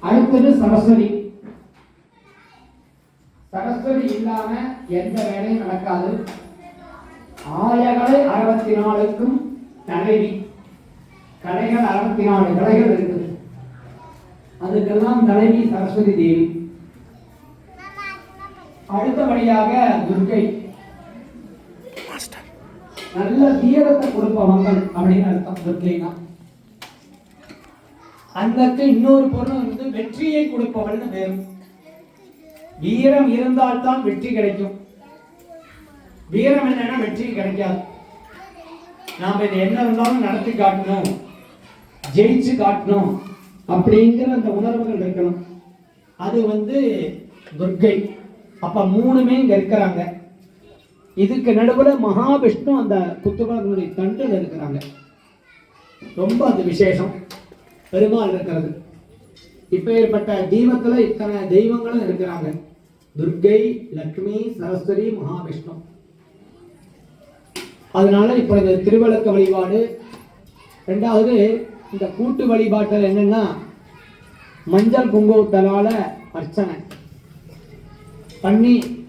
அடுத்தது சரஸ்வதி. சரஸ்வதி இல்லாம எந்த வேலையும் நடக்காது. ஆயகலை அறுபத்தி நாலுக்கும் தலைவி. கலைகள் அறுபத்தி நாலு கலைகள் இருக்குது. அதுக்கெல்லாம் தலைவி சரஸ்வதி தேவி. அடுத்தபடியாக துர்க்கை. நல்ல வீரத்தை கொடுப்பவங்கள் அப்படின்னு அர்த்தம். துர்கைனா அந்தக்கு இன்னொரு பொருள் வந்து வெற்றியை கொடுப்பவள்னு பேரு வீரம் இருந்தால் தான் வெற்றி கிடைக்கும். வீரம் என்னன்னா வெற்றி கிடைக்காது. நாம இது என்ன இருந்தாலும் நடத்தி காட்டணும். ஜெயிச்சு காட்டணும். அப்படிங்கிற அந்த உணர்வுகள் இருக்கணும். அது வந்து துர்க்கை. அப்ப மூணுமே இங்க இருக்கிறாங்க. இதுக்கு நடுவுல மகாவிஷ்ணு அந்த புத்துவனுடைய தண்டுல இருக்கிறாங்க. ரொம்ப அது விசேஷம். பெருமாள் இருக்கிறது. இப்பேற்பட்ட தீபத்துல இத்தனை தெய்வங்களும் இருக்கிறாங்க. துர்க்கை லக்ஷ்மி சரஸ்வதி மகாவிஷ்ணு. அதனால இப்பொழுது திருவிளக்க வழிபாடு. ரெண்டாவது இந்த கூட்டு வழிபாட்டில் என்னன்னா மஞ்சள் குங்குமத்தலால அர்ச்சனை. பண்ணி